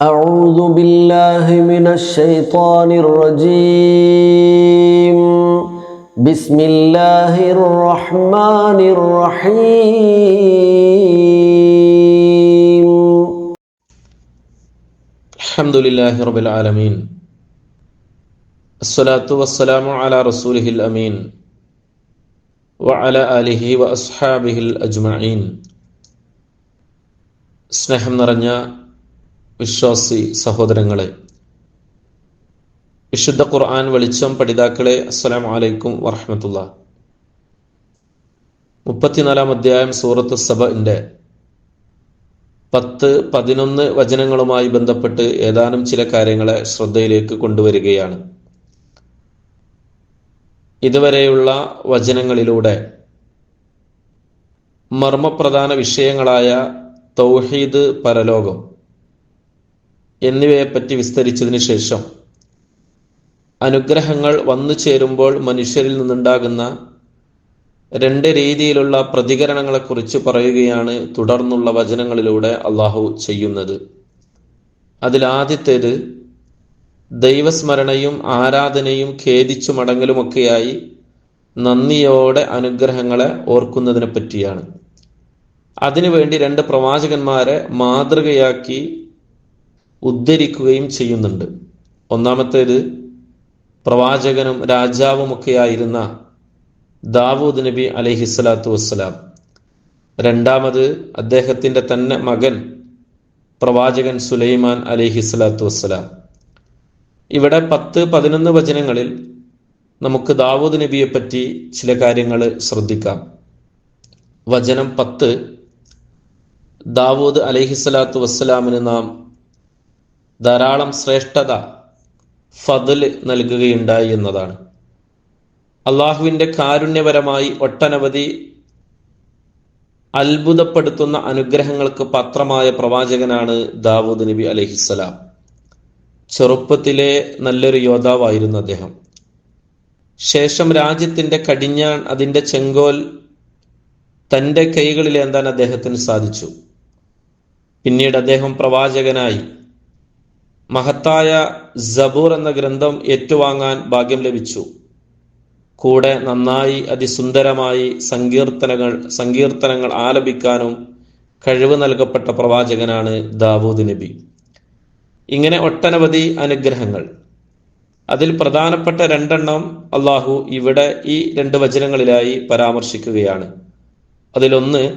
أعوذ بالله من الشيطان الرجيم بسم الله الرحمن الرحيم الحمد لله رب العالمين الصلاة والسلام على رسوله الأمين وعلى آله وأصحابه الأجمعين സ്നേഹം നിറഞ്ഞ വിശ്വാസി സഹോദരങ്ങളെ വിശുദ്ധ ഖുർആൻ വെളിച്ചം പഠിതാക്കളെ അസ്സലാം വലൈക്കും വറഹമത്തുള്ള. മുപ്പത്തിനാലാം അധ്യായം സൂറത്ത് സബഇന്റെ പത്ത് പതിനൊന്ന് വചനങ്ങളുമായി ബന്ധപ്പെട്ട് ഏതാനും ചില കാര്യങ്ങളെ ശ്രദ്ധയിലേക്ക് കൊണ്ടുവരികയാണ്. ഇതുവരെയുള്ള വചനങ്ങളിലൂടെ മർമ്മപ്രധാന വിഷയങ്ങളായ തൗഹീദ് പരലോകം എന്നിവയെപ്പറ്റി വിസ്തരിച്ചതിന് ശേഷം അനുഗ്രഹങ്ങൾ വന്നു ചേരുമ്പോൾ മനുഷ്യരിൽ നിന്നുണ്ടാകുന്ന രണ്ട് രീതിയിലുള്ള പ്രതികരണങ്ങളെക്കുറിച്ച് പറയുകയാണ് തുടർന്നുള്ള വചനങ്ങളിലൂടെ അള്ളാഹു ചെയ്യുന്നത്. അതിലാദ്യത്തേത് ദൈവസ്മരണയും ആരാധനയും ഖേദിച്ചു മടങ്ങലുമൊക്കെയായി നന്ദിയോടെ അനുഗ്രഹങ്ങളെ ഓർക്കുന്നതിനെ പറ്റിയാണ് അതിനുവേണ്ടി രണ്ട് പ്രവാചകന്മാരെ മാതൃകയാക്കി ഉദ്ധരിക്കുകയും ചെയ്യുന്നുണ്ട്. ഒന്നാമത്തേത് പ്രവാചകനും രാജാവുമൊക്കെയായിരുന്ന ദാവൂദ് നബി അലഹിസ്സലാത്തു വസ്സലാം. രണ്ടാമത് അദ്ദേഹത്തിന്റെ തന്നെ മകൻ പ്രവാചകൻ സുലൈമാൻ അലഹിസ്സലാത്തു വസ്സലാം. ഇവിടെ പത്ത് പതിനൊന്ന് വചനങ്ങളിൽ നമുക്ക് ദാവൂദ് നബിയെ പറ്റി ചില കാര്യങ്ങൾ ശ്രദ്ധിക്കാം. വചനം പത്ത് ദാവൂദ് അലഹിസ്സലാത്തു വസ്സലാമിന് നാം ധാരാളം ശ്രേഷ്ഠത ഫതിൽ നൽകുകയുണ്ടായി എന്നതാണ്. അള്ളാഹുവിന്റെ കാരുണ്യപരമായി ഒട്ടനവധി അത്ഭുതപ്പെടുത്തുന്ന അനുഗ്രഹങ്ങൾക്ക് പത്രമായ പ്രവാചകനാണ് ദാവൂദ് നബി അലഹിസ്സലാം ചെറുപ്പത്തിലെ നല്ലൊരു യോദ്ധാവായിരുന്നു അദ്ദേഹം. ശേഷം രാജ്യത്തിന്റെ കടിഞ്ഞാൺ അതിന്റെ ചെങ്കോൽ തന്റെ കൈകളിലേന്താൻ അദ്ദേഹത്തിന് സാധിച്ചു. പിന്നീട് അദ്ദേഹം പ്രവാചകനായി. മഹത്തായ ജബൂർ എന്ന ഗ്രന്ഥം ഏറ്റുവാങ്ങാൻ ഭാഗ്യം ലഭിച്ചു. കൂടെ നന്നായി അതിസുന്ദരമായി സങ്കീർത്തനങ്ങൾ സങ്കീർത്തനങ്ങൾ ആലപിക്കാനും കഴിവ് നൽകപ്പെട്ട പ്രവാചകനാണ് ദാവൂദ് നബി. ഇങ്ങനെ ഒട്ടനവധി അനുഗ്രഹങ്ങൾ. അതിൽ പ്രധാനപ്പെട്ട രണ്ടെണ്ണം അള്ളാഹു ഇവിടെ ഈ രണ്ട് വചനങ്ങളിലായി പരാമർശിക്കുകയാണ്. അതിലൊന്ന്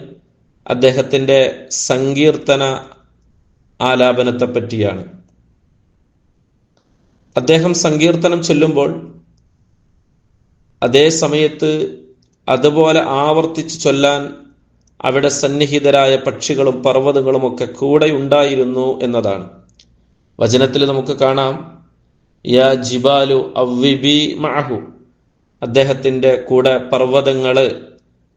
അദ്ദേഹത്തിന്റെ സങ്കീർത്തന ആലാപനത്തെ പറ്റിയാണ് അദ്ദേഹം സങ്കീർത്തനം ചൊല്ലുമ്പോൾ അതേ സമയത്ത് അതുപോലെ ആവർത്തിച്ച് ചൊല്ലാൻ അവിടെ സന്നിഹിതരായ പക്ഷികളും പർവതങ്ങളും ഒക്കെ കൂടെ ഉണ്ടായിരുന്നു എന്നതാണ്. വചനത്തിൽ നമുക്ക് കാണാം യാ ജിബാലു അവ്വിബി മഅഹു. അദ്ദേഹത്തിന്റെ കൂടെ പർവതങ്ങൾ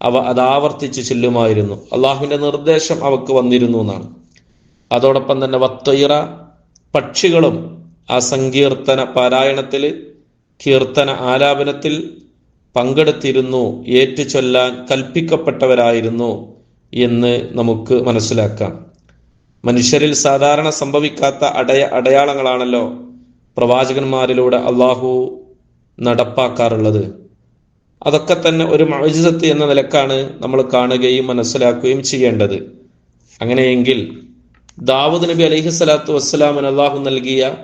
അവ അതാവർത്തിച്ച് ചെല്ലുമായിരുന്നു. അള്ളാഹുവിന്റെ നിർദ്ദേശം അവക്ക് വന്നിരുന്നു എന്നാണ്. അതോടൊപ്പം തന്നെ വത്തൊയിറ പക്ഷികളും ആ സങ്കീർത്തന പാരായണത്തിൽ കീർത്തന ആലാപനത്തിൽ പങ്കെടുത്തിരുന്നു ഏറ്റു ചൊല്ലാൻ കൽപ്പിക്കപ്പെട്ടവരായിരുന്നു എന്ന് നമുക്ക് മനസ്സിലാക്കാം. മനുഷ്യരിൽ സാധാരണ സംഭവിക്കാത്ത അടയ അടയാളങ്ങളാണല്ലോ പ്രവാചകന്മാരിലൂടെ അള്ളാഹു നടപ്പാക്കാറുള്ളത്. അതൊക്കെ തന്നെ ഒരു മഴജിതത്ത് എന്ന നിലക്കാണ് നമ്മൾ കാണുകയും മനസ്സിലാക്കുകയും ചെയ്യേണ്ടത്. അങ്ങനെയെങ്കിൽ ദാവൂദ് നബി അലൈഹി സ്വലാത്തു വസ്സലാമിന് അള്ളാഹു നൽകിയ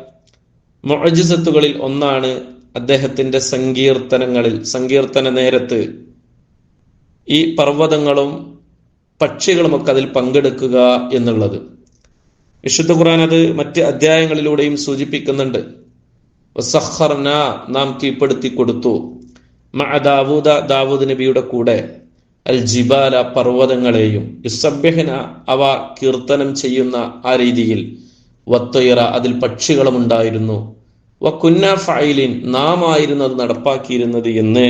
മൊഴജിസത്തുകളിൽ ഒന്നാണ് അദ്ദേഹത്തിന്റെ സങ്കീർത്തനങ്ങളിൽ സങ്കീർത്തന നേരത്ത്. ഈ പർവതങ്ങളും പക്ഷികളുമൊക്കെ അതിൽ പങ്കെടുക്കുക എന്നുള്ളത്. വിശുദ്ധ ഖുർആൻ അത് മറ്റ് അധ്യായങ്ങളിലൂടെയും സൂചിപ്പിക്കുന്നുണ്ട്. നാം കീഴ്പ്പെടുത്തി കൊടുത്തു. ദാവൂദ ദാവൂദ് നബിയുടെ കൂടെ. അൽ ജിബാല പർവതങ്ങളെയും. യുസബ്യഹന അവ കീർത്തനം ചെയ്യുന്ന ആ രീതിയിൽ. വത്തൊയറ അതിൽ പക്ഷികളും ഉണ്ടായിരുന്നു വ കുന്ന ഫൈലിൻ നാം ആയിരുന്നു അത് നടപ്പാക്കിയിരുന്നത് എന്ന്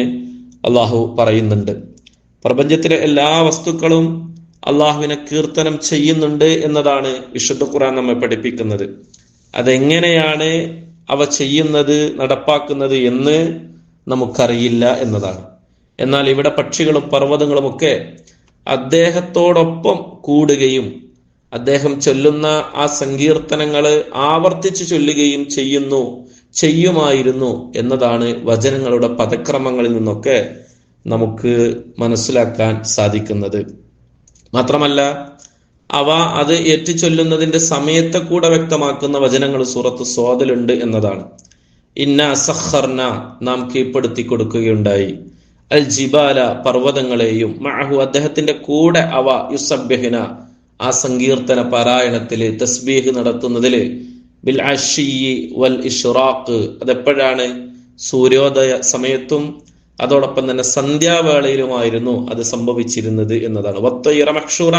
അള്ളാഹു പറയുന്നുണ്ട്. പ്രപഞ്ചത്തിലെ എല്ലാ വസ്തുക്കളും അള്ളാഹുവിനെ കീർത്തനം ചെയ്യുന്നുണ്ട് എന്നതാണ് വിശുദ്ധ ഖുറാൻ നമ്മെ പഠിപ്പിക്കുന്നത്. അതെങ്ങനെയാണ് അവ ചെയ്യുന്നത് നടപ്പാക്കുന്നത് എന്ന് നമുക്കറിയില്ല എന്നതാണ്. എന്നാൽ ഇവിടെ പക്ഷികളും പർവതങ്ങളും ഒക്കെ അദ്ദേഹത്തോടൊപ്പം കൂടുകയും അദ്ദേഹം ചൊല്ലുന്ന ആ സങ്കീർത്തനങ്ങൾ ആവർത്തിച്ചു ചൊല്ലുകയും ചെയ്യുന്നു ചെയ്യുമായിരുന്നു എന്നതാണ് വചനങ്ങളുടെ പദക്രമങ്ങളിൽ നിന്നൊക്കെ നമുക്ക് മനസ്സിലാക്കാൻ സാധിക്കുന്നത്. മാത്രമല്ല അവ അത് ഏറ്റുചൊല്ലുന്നതിന്റെ സമയത്തെ കൂടെ വ്യക്തമാക്കുന്ന വചനങ്ങൾ സൂറത്ത് സ്വാതിലുണ്ട് എന്നതാണ്. ഇന്ന സഹർന നാം കീഴ്പ്പെടുത്തി കൊടുക്കുകയുണ്ടായി. അൽ ജിബാല പർവതങ്ങളെയും മഹു അദ്ദേഹത്തിന്റെ കൂടെ അവ യുസബ്യഹിന ആ സങ്കീർത്തന പാരായണത്തിൽ തസ്ബീഹ് നടത്തുന്നതിൽ വൽ ഇഷ്റാഖ്. അതെപ്പോഴാണ്? സൂര്യോദയ സമയത്തും അതോടൊപ്പം തന്നെ സന്ധ്യാവേളയിലുമായിരുന്നു അത് സംഭവിച്ചിരുന്നത് എന്നതാണ്. വത്തയിറ മക്ഷൂറ.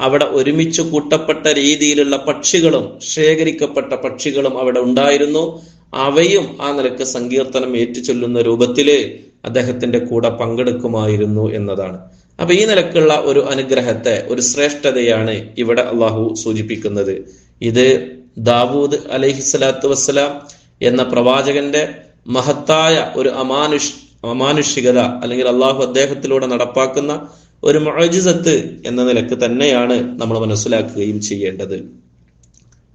അവിടെ ഒരുമിച്ച് കൂട്ടപ്പെട്ട രീതിയിലുള്ള പക്ഷികളും ശേഖരിക്കപ്പെട്ട പക്ഷികളും അവിടെ ഉണ്ടായിരുന്നു. അവയും ആ നിലയ്ക്ക് സങ്കീർത്തനം ഏറ്റുചൊല്ലുന്ന രൂപത്തിൽ അദ്ദേഹത്തിന്റെ കൂടെ പങ്കെടുക്കുമായിരുന്നു എന്നതാണ്. അപ്പൊ ഈ നിലക്കുള്ള ഒരു അനുഗ്രഹത്തെ ഒരു ശ്രേഷ്ഠതയാണ് ഇവിടെ അള്ളാഹു സൂചിപ്പിക്കുന്നത്. ഇത് ദാവൂദ് അലഹിസ്വലാത്തു വസ്സലാം എന്ന പ്രവാചകന്റെ മഹത്തായ ഒരു അമാനുഷ് അമാനുഷികത അല്ലെങ്കിൽ അള്ളാഹു അദ്ദേഹത്തിലൂടെ നടപ്പാക്കുന്ന ഒരു മഴജിസത്ത് എന്ന നിലയ്ക്ക് തന്നെയാണ് നമ്മൾ മനസ്സിലാക്കുകയും ചെയ്യേണ്ടത്.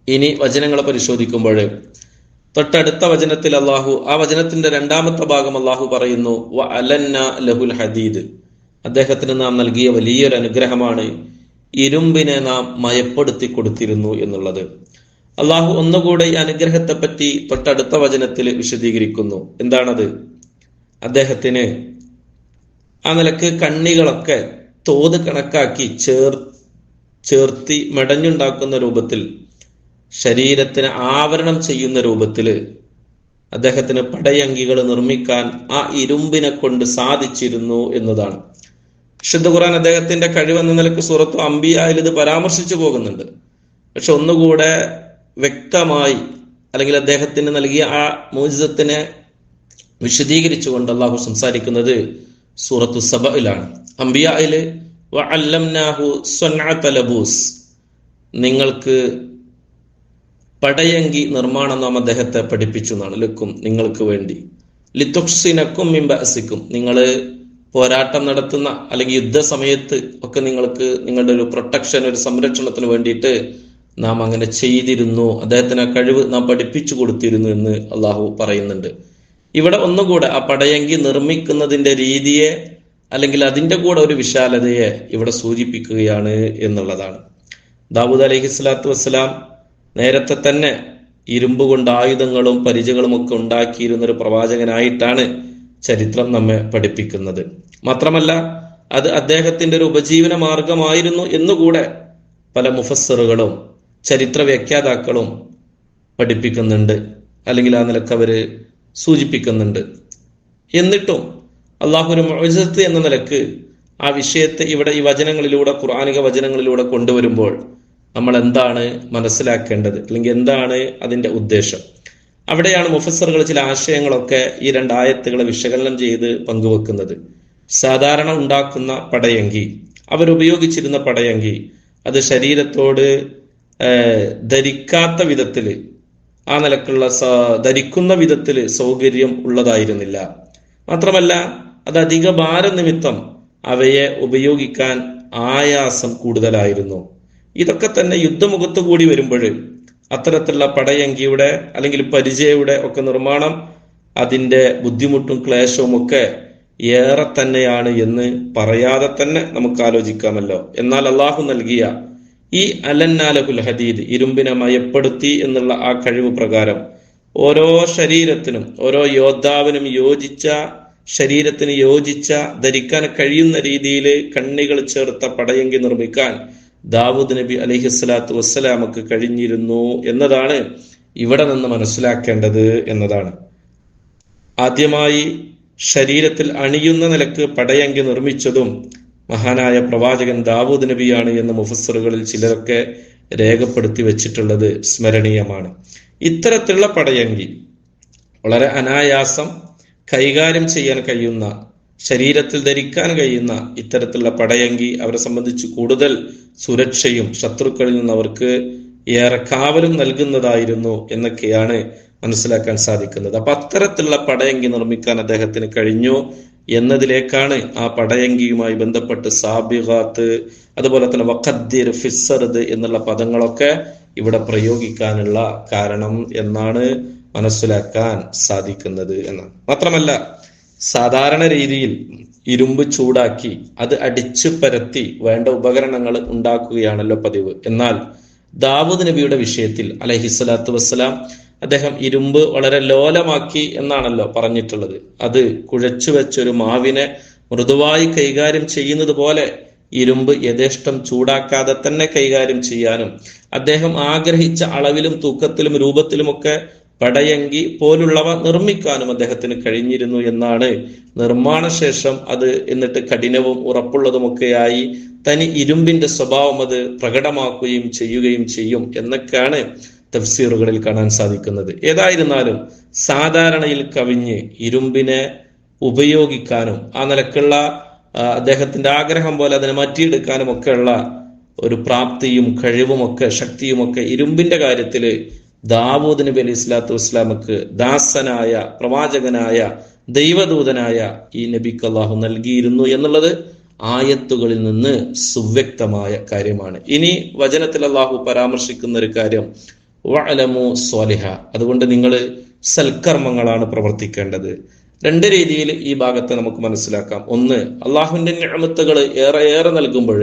ഇനി വചനങ്ങൾ പരിശോധിക്കുമ്പോൾ തൊട്ടടുത്ത വചനത്തിൽ അള്ളാഹു ആ വചനത്തിന്റെ രണ്ടാമത്തെ ഭാഗം അള്ളാഹു പറയുന്നു ലഹുൽ ഹദീദ്. അദ്ദേഹത്തിന് നാം നൽകിയ വലിയൊരു അനുഗ്രഹമാണ് ഇരുമ്പിനെ നാം മയപ്പെടുത്തി കൊടുത്തിരുന്നു എന്നുള്ളത്. അള്ളാഹു ഒന്നുകൂടെ ഈ അനുഗ്രഹത്തെ പറ്റി തൊട്ടടുത്ത വചനത്തിൽ വിശദീകരിക്കുന്നു. എന്താണത്? അദ്ദേഹത്തിന് ആ നിലയ്ക്ക് കണ്ണികളൊക്കെ തോത് കണക്കാക്കി ചേർ ചേർത്തി മെടഞ്ഞുണ്ടാക്കുന്ന രൂപത്തിൽ ശരീരത്തിന് ആവരണം ചെയ്യുന്ന രൂപത്തിൽ അദ്ദേഹത്തിന് പടയങ്കികൾ നിർമ്മിക്കാൻ ആ ഇരുമ്പിനെ കൊണ്ട് സാധിച്ചിരുന്നു എന്നതാണ്. വിശുദ്ധ ഖുറാൻ അദ്ദേഹത്തിന്റെ കഴിവെന്ന നിലയ്ക്ക് സൂറത്തു അമ്പിയായിൽ ഇത് പരാമർശിച്ചു പോകുന്നുണ്ട്. പക്ഷെ ഒന്നുകൂടെ വ്യക്തമായി അല്ലെങ്കിൽ അദ്ദേഹത്തിന് നൽകിയ ആ മോചിതത്തിനെ വിശദീകരിച്ചുകൊണ്ട് അള്ളാഹു സംസാരിക്കുന്നത് സൂറത്തു സബയിലാണ് അംബിയായിൽ നിങ്ങൾക്ക് പടയങ്കി നിർമ്മാണം നാം അദ്ദേഹത്തെ പഠിപ്പിച്ചു എന്നാണ്. ലക്കും നിങ്ങൾക്ക് വേണ്ടി. ലിത്തുക്സിനക്കും മിംബസിക്കും നിങ്ങൾ പോരാട്ടം നടത്തുന്ന അല്ലെങ്കിൽ യുദ്ധ സമയത്ത് ഒക്കെ നിങ്ങൾക്ക് നിങ്ങളുടെ ഒരു പ്രൊട്ടക്ഷൻ ഒരു സംരക്ഷണത്തിന് വേണ്ടിയിട്ട് നാം അങ്ങനെ ചെയ്തിരുന്നു. അദ്ദേഹത്തിന് ആ കഴിവ് നാം പഠിപ്പിച്ചു കൊടുത്തിരുന്നു എന്ന് അള്ളാഹു പറയുന്നുണ്ട്. ഇവിടെ ഒന്നുകൂടെ ആ പടയങ്കി നിർമ്മിക്കുന്നതിന്റെ രീതിയെ അല്ലെങ്കിൽ അതിന്റെ കൂടെ ഒരു വിശാലതയെ ഇവിടെ സൂചിപ്പിക്കുകയാണ് എന്നുള്ളതാണ്. ദാവൂദ് അലഹി സ്വലാത്തു വസ്സലാം നേരത്തെ തന്നെ ഇരുമ്പ് കൊണ്ട് ആയുധങ്ങളും പരിചകളും ഒക്കെ ഉണ്ടാക്കിയിരുന്ന ഒരു പ്രവാചകനായിട്ടാണ് ചരിത്രം നമ്മെ പഠിപ്പിക്കുന്നത്. മാത്രമല്ല അത് അദ്ദേഹത്തിന്റെ ഒരു ഉപജീവന മാർഗമായിരുന്നു എന്നുകൂടെ പല മുഫസ്സറുകളും ചരിത്ര വ്യാഖ്യാതാക്കളും പഠിപ്പിക്കുന്നുണ്ട്. അല്ലെങ്കിൽ ആ നിലയ്ക്ക് അവർ സൂചിപ്പിക്കുന്നുണ്ട്. എന്നിട്ടും അള്ളാഹുരു മൊഴത്ത് എന്ന നിലയ്ക്ക് ആ വിഷയത്തെ ഇവിടെ ഈ വചനങ്ങളിലൂടെ ഖുർആാനിക വചനങ്ങളിലൂടെ കൊണ്ടുവരുമ്പോൾ നമ്മൾ എന്താണ് മനസ്സിലാക്കേണ്ടത്? അല്ലെങ്കിൽ എന്താണ് അതിന്റെ ഉദ്ദേശം? അവിടെയാണ് മുഫസറുകൾ ചില ആശയങ്ങളൊക്കെ ഈ രണ്ടായത്തുകളെ വിശകലനം ചെയ്ത് പങ്കുവെക്കുന്നത്. സാധാരണ ഉണ്ടാക്കുന്ന പടയങ്കി അവരുപയോഗിച്ചിരുന്ന പടയങ്കി അത് ശരീരത്തോട് ധരിക്കാത്ത വിധത്തിൽ ആ നിലക്കുള്ള ധരിക്കുന്ന വിധത്തിൽ സൗകര്യം ഉള്ളതായിരുന്നില്ല. മാത്രമല്ല അത് അധിക ഭാര നിമിത്തം അവയെ ഉപയോഗിക്കാൻ ആയാസം കൂടുതലായിരുന്നു. ഇതൊക്കെ തന്നെ യുദ്ധമുഖത്ത് കൂടി വരുമ്പോൾ അത്തരത്തിലുള്ള പടയങ്കിയുടെ അല്ലെങ്കിൽ പരിചയയുടെ ഒക്കെ നിർമ്മാണം അതിന്റെ ബുദ്ധിമുട്ടും ക്ലേശവും ഒക്കെ ഏറെ തന്നെയാണ് എന്ന് പറയാതെ തന്നെ നമുക്ക് ആലോചിക്കാമല്ലോ. എന്നാൽ അള്ളാഹു നൽകിയ ഈ അലന്നാലകുൽ ഹദീദ് ഇരുമ്പിനെ മയപ്പെടുത്തി എന്നുള്ള ആ കഴിവ് പ്രകാരം ഓരോ ശരീരത്തിനും ഓരോ യോദ്ധാവിനും യോജിച്ച ശരീരത്തിന് യോജിച്ച ധരിക്കാൻ കഴിയുന്ന രീതിയിൽ കണ്ണികൾ ചേർത്ത പടയങ്കി നിർമ്മിക്കാൻ ദാവൂദ് നബി അലഹിസ്ലാത്തു വസ്സലാമക്ക് കഴിഞ്ഞിരുന്നു എന്നതാണ് ഇവിടെ നിന്ന് മനസ്സിലാക്കേണ്ടത് എന്നതാണ്. ആദ്യമായി ശരീരത്തിൽ അണിയുന്ന നിലയ്ക്ക് പടയങ്കി നിർമ്മിച്ചതും മഹാനായ പ്രവാചകൻ ദാവൂദ് നബിയാണ് എന്ന് മുഫസറുകളിൽ ചിലരൊക്കെ രേഖപ്പെടുത്തി വെച്ചിട്ടുള്ളത് സ്മരണീയമാണ്. ഇത്തരത്തിലുള്ള പടയങ്കി വളരെ അനായാസം കൈകാര്യം ചെയ്യാൻ കഴിയുന്ന ശരീരത്തിൽ ധരിക്കാൻ കഴിയുന്ന ഇത്തരത്തിലുള്ള പടയങ്കി അവരെ സംബന്ധിച്ച് കൂടുതൽ സുരക്ഷയും ശത്രുക്കളിൽ നിന്ന് അവർക്ക് ഏറെ കാവലും നൽകുന്നതായിരുന്നു എന്നൊക്കെയാണ് മനസ്സിലാക്കാൻ സാധിക്കുന്നത്. അപ്പൊ അത്തരത്തിലുള്ള പടയങ്കി നിർമ്മിക്കാൻ അദ്ദേഹത്തിന് കഴിഞ്ഞു. എന്നതിലേക്കാണ് ആ പടയങ്കിയുമായി ബന്ധപ്പെട്ട് സാബിഹാത്ത് അതുപോലെ തന്നെ വഖദ്ദിർ ഫിസ്സർദ് എന്നുള്ള പദങ്ങളൊക്കെ ഇവിടെ പ്രയോഗിക്കാനുള്ള കാരണം എന്നാണ് മനസ്സിലാക്കാൻ സാധിക്കുന്നത് എന്നാണ്. മാത്രമല്ല സാധാരണ രീതിയിൽ ഇരുമ്പ് ചൂടാക്കി അത് അടിച്ചു പരത്തി വേണ്ട ഉപകരണങ്ങൾ ഉണ്ടാക്കുകയാണല്ലോ പതിവ്. എന്നാൽ ദാവൂദ് നബിയുടെ വിഷയത്തിൽ അലഹിസ്വലാത്തു വസ്സലാം അദ്ദേഹം ഇരുമ്പ് വളരെ ലോലമാക്കി എന്നാണല്ലോ പറഞ്ഞിട്ടുള്ളത്. അത് കുഴച്ചു വെച്ചൊരു മാവിനെ മൃദുവായി കൈകാര്യം ചെയ്യുന്നത് പോലെ ഇരുമ്പ് യഥേഷ്ടം ചൂടാക്കാതെ തന്നെ കൈകാര്യം ചെയ്യാനും അദ്ദേഹം ആഗ്രഹിച്ച അളവിലും തൂക്കത്തിലും രൂപത്തിലുമൊക്കെ പടയങ്കി പോലുള്ളവ നിർമ്മിക്കാനും അദ്ദേഹത്തിന് കഴിഞ്ഞിരുന്നു എന്നാണ് നിർമ്മാണ ശേഷം അത് എന്നിട്ട് കഠിനവും ഉറപ്പുള്ളതുമൊക്കെയായി തനി ഇരുമ്പിന്റെ സ്വഭാവം അത് പ്രകടമാക്കുകയും ചെയ്യുകയും ചെയ്യും എന്നൊക്കെയാണ് തഫ്സീറുകളിൽ കാണാൻ സാധിക്കുന്നത്. ഏതായിരുന്നാലും സാധാരണയിൽ കവിഞ്ഞ് ഇരുമ്പിനെ ഉപയോഗിക്കാനും ആ നിലക്കുള്ള അദ്ദേഹത്തിന്റെ ആഗ്രഹം പോലെ അതിനെ മാറ്റിയെടുക്കാനും ഒക്കെയുള്ള ഒരു പ്രാപ്തിയും കഴിവുമൊക്കെ ശക്തിയുമൊക്കെ ഇരുമ്പിന്റെ കാര്യത്തിൽ ദാവൂദ് നബി അലി ഇസ്ലാത്തു വസ്ലാമക്ക് ദാസനായ പ്രവാചകനായ ദൈവദൂതനായ ഈ നബിക്ക് അള്ളാഹു നൽകിയിരുന്നു എന്നുള്ളത് ആയത്തുകളിൽ നിന്ന് സുവ്യക്തമായ കാര്യമാണ്. ഇനി വചനത്തിൽ അള്ളാഹു പരാമർശിക്കുന്ന ഒരു കാര്യം വഅലമു സ്വാലിഹ. അതുകൊണ്ട് നിങ്ങൾ സൽക്കർമ്മങ്ങളാണ് പ്രവർത്തിക്കേണ്ടത്. രണ്ട് രീതിയിൽ ഈ ഭാഗത്തെ നമുക്ക് മനസ്സിലാക്കാം. ഒന്ന് അള്ളാഹുവിന്റെ ഞാമത്തുകൾ ഏറെ ഏറെ നൽകുമ്പോൾ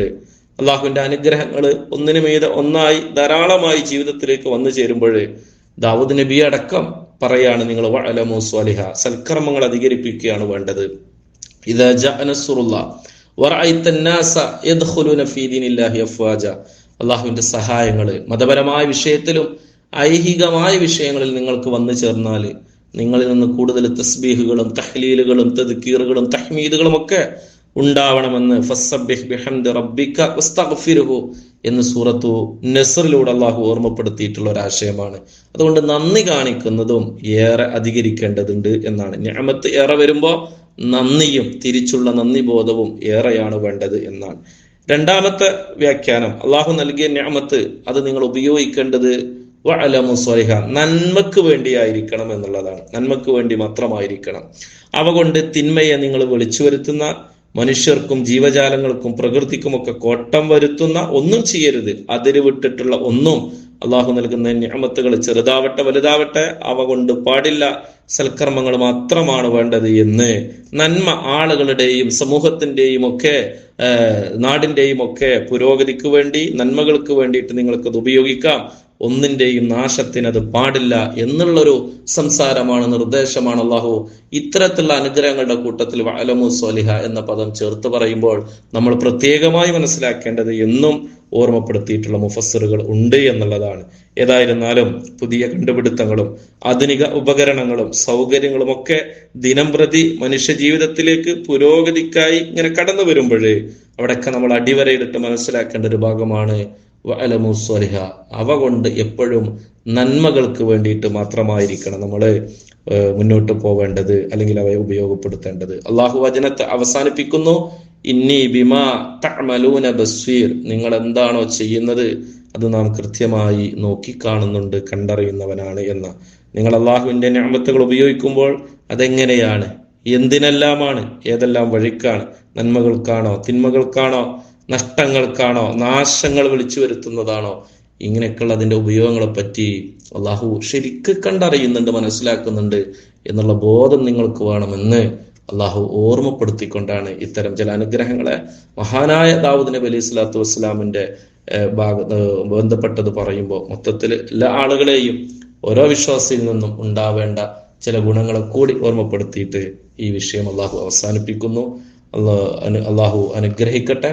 അള്ളാഹുവിന്റെ അനുഗ്രഹങ്ങൾ ഒന്നിനു മീതെ ഒന്നായി ധാരാളമായി ജീവിതത്തിലേക്ക് വന്നു ചേരുമ്പോൾ ദാവൂദ് നബി അടക്കം പറയാണ് നിങ്ങൾ വഅലമു സ്വാലിഹ സൽക്കർമ്മങ്ങൾ അധികരിപ്പിക്കുകയാണ് വേണ്ടത്. ഇത് അള്ളാഹുവിന്റെ സഹായങ്ങൾ മതപരമായ വിഷയത്തിലും ഐഹികമായ വിഷയങ്ങളിൽ നിങ്ങൾക്ക് വന്നു ചേർന്നാൽ നിങ്ങളിൽ നിന്ന് കൂടുതൽ തസ്ബീഹുകളും തഹ്ലീലുകളും തദ്ക്കീറുകളും തഹ്മീദുകളും ഒക്കെ ഉണ്ടാവണമെന്ന് എന്ന് സൂറത്തു നസറിലൂടെ അള്ളാഹു ഓർമ്മപ്പെടുത്തിയിട്ടുള്ള ഒരു ആശയമാണ്. അതുകൊണ്ട് നന്ദി കാണിക്കുന്നതും ഏറെ അധികരിക്കേണ്ടതുണ്ട് എന്നാണ്. ഞാമത്ത് ഏറെ വരുമ്പോൾ നന്ദിയും തിരിച്ചുള്ള നന്ദി ബോധവും ഏറെയാണ് വേണ്ടത് എന്നാണ്. രണ്ടാമത്തെ വ്യാഖ്യാനം അള്ളാഹു നൽകിയ ഞാമത്ത് അത് നിങ്ങൾ ഉപയോഗിക്കേണ്ടത് വഅലമു സ്വലിഹ. നന്മക്ക് വേണ്ടിയായിരിക്കണം എന്നുള്ളതാണ്. നന്മക്ക് വേണ്ടി മാത്രമായിരിക്കണം. അവ കൊണ്ട് തിന്മയെ നിങ്ങൾ വിളിച്ചു വരുത്തുന്ന മനുഷ്യർക്കും ജീവജാലങ്ങൾക്കും പ്രകൃതിക്കുമൊക്കെ കോട്ടം വരുത്തുന്ന ഒന്നും ചെയ്യരുത്. അതിര് വിട്ടിട്ടുള്ള ഒന്നും അള്ളാഹു നൽകുന്ന ഞാമത്തുകൾ ചെറുതാവട്ടെ വലുതാവട്ടെ അവ കൊണ്ട് പാടില്ല. സൽക്കർമ്മങ്ങൾ മാത്രമാണ് വേണ്ടത് എന്ന് നന്മ ആളുകളുടെയും സമൂഹത്തിന്റെയും ഒക്കെ നാടിന്റെയും ഒക്കെ പുരോഗതിക്ക് വേണ്ടി നന്മകൾക്ക് വേണ്ടിയിട്ട് നിങ്ങൾക്കത് ഉപയോഗിക്കാം. ഒന്നിന്റെയും നാശത്തിന് അത് പാടില്ല എന്നുള്ളൊരു സംസാരമാണ് നിർദ്ദേശമാണ് അള്ളാഹു ഇത്തരത്തിലുള്ള അനുഗ്രഹങ്ങളുടെ കൂട്ടത്തിൽ വഅലമു സ്വലിഹ എന്ന പദം ചേർത്ത് പറയുമ്പോൾ നമ്മൾ പ്രത്യേകമായി മനസ്സിലാക്കേണ്ടത് എന്നും ഓർമ്മപ്പെടുത്തിയിട്ടുള്ള മുഫസ്സറുകൾ ഉണ്ട് എന്നുള്ളതാണ്. ഏതായിരുന്നാലും പുതിയ കണ്ടുപിടുത്തങ്ങളും ആധുനിക ഉപകരണങ്ങളും സൗകര്യങ്ങളും ഒക്കെ ദിനം പ്രതി മനുഷ്യ ജീവിതത്തിലേക്ക് പുരോഗതിക്കായി ഇങ്ങനെ കടന്നു വരുമ്പോഴേ അവിടെയൊക്കെ നമ്മൾ അടിവരയിലിട്ട് മനസ്സിലാക്കേണ്ട ഒരു ഭാഗമാണ് അവ കൊണ്ട് എപ്പോഴും നന്മകൾക്ക് വേണ്ടിയിട്ട് മാത്രമായിരിക്കണം നമ്മൾ മുന്നോട്ട് പോവേണ്ടത് അല്ലെങ്കിൽ അവയെ ഉപയോഗപ്പെടുത്തേണ്ടത്. അള്ളാഹു വചനത്തെ അവസാനിപ്പിക്കുന്നു. ഇന്നി ബിമാ തഅമലൂന ബസ്വീർ. നിങ്ങൾ എന്താണോ ചെയ്യുന്നത് അത് നാം കൃത്യമായി നോക്കിക്കാണുന്നുണ്ട് കണ്ടറിയുന്നവനാണ് എന്ന. നിങ്ങൾ അള്ളാഹുവിന്റെ ഞാമത്തുകൾ ഉപയോഗിക്കുമ്പോൾ അതെങ്ങനെയാണ്? എന്തിനെല്ലാമാണ്? ഏതെല്ലാം വഴിക്കാണ്? നന്മകൾക്കാണോ? തിന്മകൾക്കാണോ? നഷ്ടങ്ങൾക്കാണോ നാശങ്ങൾ വിളിച്ചു വരുത്തുന്നതാണോ ഇങ്ങനെയൊക്കെയുള്ള അതിന്റെ ഉപയോഗങ്ങളെ പറ്റി അള്ളാഹു ശരിക്ക് കണ്ടറിയുന്നുണ്ട് മനസ്സിലാക്കുന്നുണ്ട് എന്നുള്ള ബോധം നിങ്ങൾക്ക് വേണമെന്ന് അള്ളാഹു ഓർമ്മപ്പെടുത്തിക്കൊണ്ടാണ് ഇത്തരം ചില അനുഗ്രഹങ്ങളെ മഹാനായ ദാവൂദ് നബി അലൈഹി സ്വലാത്തു വസ്സലാമിന്റെ ഭാഗ ബന്ധപ്പെട്ടത് പറയുമ്പോൾ മൊത്തത്തിൽ എല്ലാ ആളുകളെയും ഓരോ വിശ്വാസിയിൽ നിന്നും ഉണ്ടാവേണ്ട ചില ഗുണങ്ങളെ കൂടി ഓർമ്മപ്പെടുത്തിയിട്ട് ഈ വിഷയം അള്ളാഹു അവസാനിപ്പിക്കുന്നു. അള്ളാഹു അനുഗ്രഹിക്കട്ടെ.